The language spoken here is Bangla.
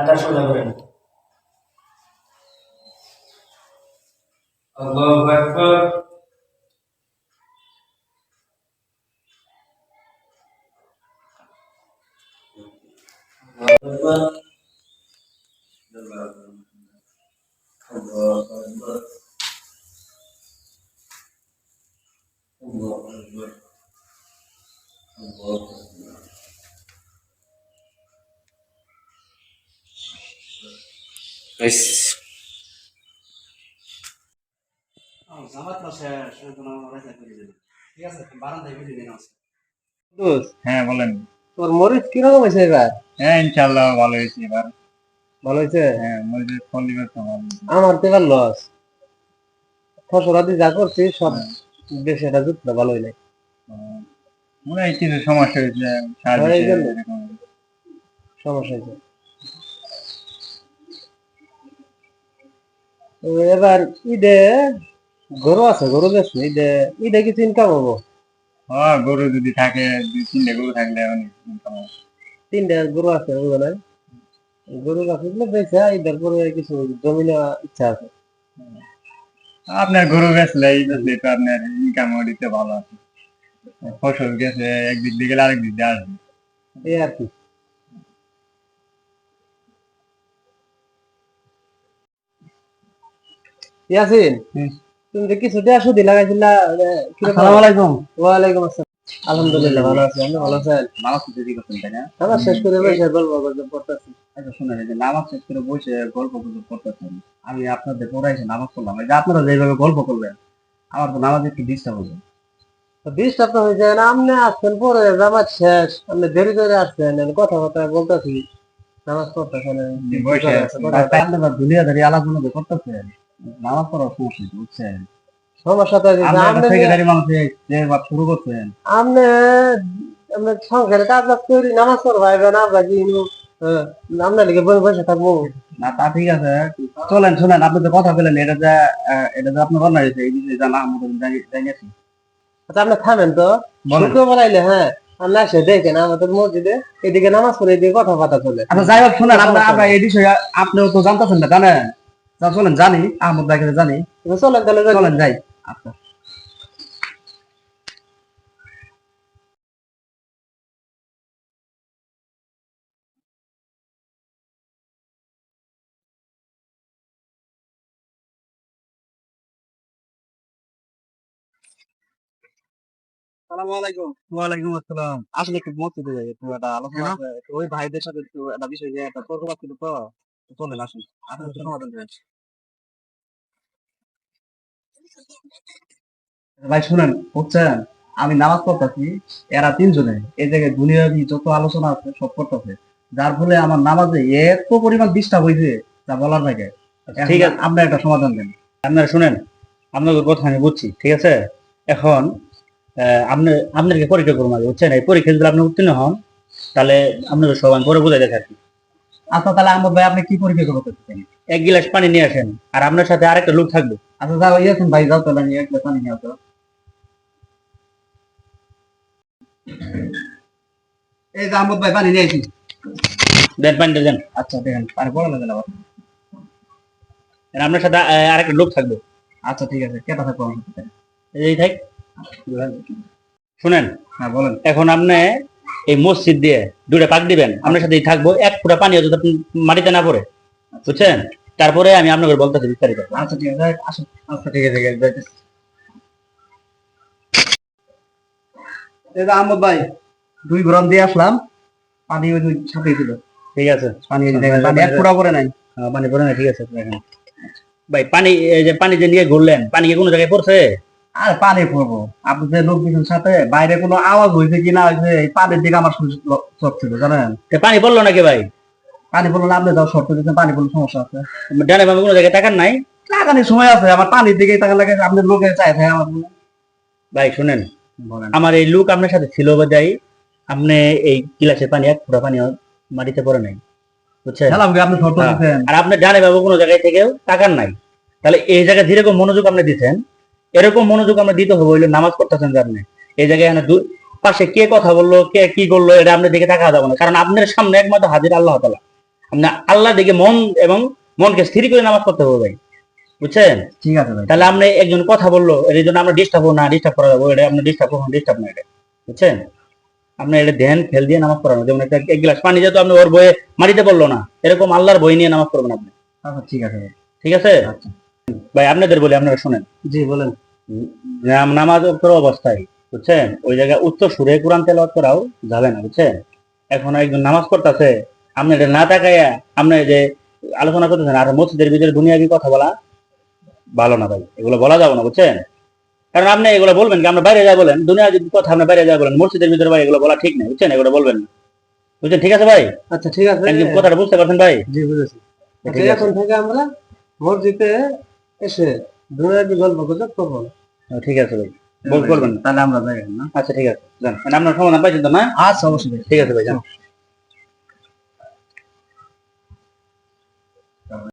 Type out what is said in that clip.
কাতার সোজা করেন আল্লাহু আকবার আল্লাহু আকবার আল্লাহু হ্যাঁ বলেন। তোর মরিচ কীরকম হয়েছে এবার? হ্যাঁ ইনশাল্লাহ ভালো হয়েছে এবার। ভালো হয়েছে? হ্যাঁ ফল তো ভালো। আমার তো এবার লস ফসল আদি যা করছি সব বেশি এটা যুক্ত ভালো হইলে মনে হয় কিছু সমস্যা হয়েছে হয়ে। সমস্যা হয়েছে। এবার ঈদে গরু আছে গরু বেশ ঈদে ঈদে কিছু ইনকাম হব হ্যাঁ গরু যদি থাকে দুই তিনটে গরু থাকলে অনেক income হবে। তিনটে গরু আছে বুঝলেন গরু আছে বেশি ঈদের পরে কিছু জমি নেওয়া ইচ্ছা আছে। আপনার গরু বেচলে এই বেচলে তো আপনার ইনকাম দিতে ভালো আছে। ফসল গেছে একদিক দিয়ে গেলে আরেক দিক দিয়ে আসবে। এই আর কি। ইয়াসিন তুমি যে কিছু দেয়া সুদি লাগাইছিলা এ, কীরকম? আসসালামু আলাইকুম। আসসালাম। আলহামদুলিল্লাহ ভালো আছি। আপনি ভালো আছেন? নামাজ তাই না? শেষ করে বসে গল্প করতেছি। আচ্ছা শুনেন এই যে নামাজ শেষ করে বসে গল্প গুজব করতেছেন আমি আপনাদের পড়াইছে নামাজ পড়লাম। এই যে আপনারা যেভাবে গল্প করবেন আমার তো নামাজ একটু ডিস্টার্ব হবে। ডিস্টার্ব তো হয়েছে না আপনি আসছেন পরে নামাজ শেষ আপনি দেরি করে আসছেন কথা কথা বলতেছি। নামাজ পড়তেছেন দুনিয়াদারি যে করতেছেন নামাজ পড়ার সমস্যা কি, বুঝছেন? সমস্যা তো আপনি মানুষে শুরু করছেন। আপনি আমরা সংসারে কাজ বাজ করি নামাজ আমরা কি আপনার লিগে বসে থাকব? না তা ঠিক আছে। চলেন শুনেন আপনি তো কথা বলেন এটা যে এটা যে আপনার অন্যায় হয়েছে এই বিষয়ে জানা আমাদের জানিয়েছি আচ্ছা আপনি থামেন তো। শুক্রবার আইলে হ্যাঁ আপনি আসে দেখেন আমাদের মসজিদে এদিকে নামাজ পড়ে এদিকে কথা বার্তা চলে। আচ্ছা যাই হোক শুনেন আমরা আমরা এই বিষয়ে আপনিও তো জানতেছেন না জানেন? তা চলেন জানি আহমদ ভাই কাছে জানি। চলেন তাহলে। চলেন যাই। আচ্ছা ওয়ালাইকুম আসসালাম। আসলে একটু মসজিদে যাই একটু একটা আলোচনা ওই ভাইদের সাথে একটু একটা বিষয় একটা তর্ক তো তো। চলেন আসুন আপনার একটু সমাধান করে আসি। ভাই শুনেন বুঝছেন? আমি নামাজ পড়তেছি এরা তিনজনে। এই জায়গায় দুনিয়াবি যত আলোচনা আছে সব করতেছে। যার ফলে আমার নামাজে এত পরিমাণ ডিস্টার্ব হয়েছে তা বলার ভাইকে ঠিক আছে। আপনার একটা সমাধান দেন। আপনারা শুনেন আপনাদের কথা আমি বুঝছি ঠিক আছে? এখন আহ, আপনি আপনাদেরকে পরীক্ষা করব বুঝছেন? এই পরীক্ষা যদি আপনি উত্তীর্ণ হন তাহলে আপনাদের সবাই পরে বোঝাই দেখে আর কি আচ্ছা তাহলে আহমদ ভাই আপনি কি করতেছেন এক গিলাস পানি নিয়ে আসেন আর আপনার সাথে আরেকটা লোক থাকবে। আচ্ছা যাও ভাই যাও তাহলে এক গ্লাস পানি নিয়ে আসো। এই যে আহমদ ভাই পানি নিয়ে আসি দেন পানিটা দেন। আচ্ছা দেখেন পানি পড়া লাগে আবার। আপনার সাথে আরেকটা লোক থাকবে। আচ্ছা ঠিক আছে কেটা থাকব আমার সাথে এই থাক। শুনেন। হ্যাঁ বলেন। এখন আপনি এই মসজিদ দিয়ে দুটা পাক দিবেন আপনার সাথে থাকব এক ফুটা পানি যদি আপনি মাটিতে না পড়ে বুঝছেন? তারপরে আমি আপনাকে বলতেছি বিস্তারিত। আচ্ছা ঠিক আছে আচ্ছা ঠিক আছে আহমদ ভাই দুই গ্রাম দিয়ে আসলাম পানি ওই সাথেই ছিল। ঠিক আছে। পানি পানি এক ফুটা করে নাই। পানি পড়ে না ঠিক আছে ভাই পানি এই যে পানি যে নিয়ে ঘুরলেন পানি কি কোনো জায়গায় পড়ছে? আর পানি পড়ব। আপনি যে লোক দিচ্ছেন সাথে বাইরে কোনো আওয়াজ হয়েছে কি না হয়েছে এই পানির দিকে আমার চোখ ছিল জানেন? পানি পড়ল নাকি ভাই? পানি পড়ল না আপনি যাও শর্ত দিচ্ছেন পানি পড়লে সমস্যা আছে। ডানে বামে কোনো জায়গায় তাকান নাই? লাগানোর সময় আছে আমার পানির দিকে টাকা লাগে আপনার লোকে চাই থাকে আমার ভাই শুনেন আমার এই লুক আপনার সাথে ছিল বোধহয় আপনি এই গিলাসের পানি এক ফুটা পানি মাটিতে পড়ে নাই। বুঝছেন? আপনি শর্ত হ্যাঁ। দিচ্ছেন আর আপনি ডানে বাবু কোনো জায়গায় থেকেও তাকান নাই। তাহলে এই জায়গায় যেরকম মনোযোগ আপনি দিচ্ছেন এরকম মনোযোগ আমরা দিতে হবে হইলে নামাজ পড়তেছেন আপনি এই জায়গায় পাশে কে কথা বলল কে কি করল এটা আপনার দিকে তাকা যাবে না। কারণ আপনার সামনে একমাত্র হাজির আল্লাহ তালা আপনি আল্লাহ দেখে মন এবং মনকে স্থির করে নামাজ পড়তে হবে ভাই। বুঝছেন? ঠিক আছে ভাই। তাহলে আপনি একজন কথা বলল এর জন্য আমরা ডিস্টার্ব না ডিস্টার্ব করা যাব এটা আপনি ডিস্টার্ব করুন ডিস্টার্ব না এটা। বুঝছেন? আপনি এটা ধ্যান ফেল দিয়ে নামাজ পড়ানো যেমন একটা এক গ্লাস পানি যেহেতু আপনি ওর বইয়ে মাটিতে পড়ল না এরকম আল্লাহর বই নিয়ে নামাজ পড়বেন আপনি। আচ্ছা ঠিক আছে ভাই। ঠিক আছে? আচ্ছা। ভাই আপনাদের বলি আপনারা শুনেন। জি বলেন। নাম- নামাজ করা অবস্থায় বুঝছেন? ওই জায়গায় উচ্চ সুরে কোরআন তেলাওয়াত করাও যাবে না বুঝছেন? এখন একজন নামাজ পড়তেছে আপনি এটা না তাকাইয়া আপনি যে আলোচনা করতেছেন আর মসজিদের ভিতরে দুনিয়াবি কথা বলা? ভালো না ভাই এগুলো বলা যাবে না বুঝছেন? কারণ আপনি এগুলো বলবেন কি আমরা বাইরে যা বলেন? দুনিয়া যদি কথা আপনি বাইরে যা বলেন মসজিদের ভিতরে ভাই এগুলো বলা ঠিক নেই বুঝছেন? এগুলো বলবেন না। বুঝছেন ঠিক আছে ভাই? আচ্ছা ঠিক আছে। কথাটা বুঝতে পারছেন ভাই? জি বুঝেছি। ঠিক আচ্ছা, আছে। এখন থেকে আমরা মসজিদে এসে দুনিয়ার গল্প গুজব করব না ঠিক আছে ভাই। বল- বলবেন না। তাহলে আমরা যাই না? আচ্ছা ঠিক আছে। জান মানে আপনার সমাধান পাইছেন তো না? আচ্ছা অবশ্যই। ঠিক আছে ভাই যান।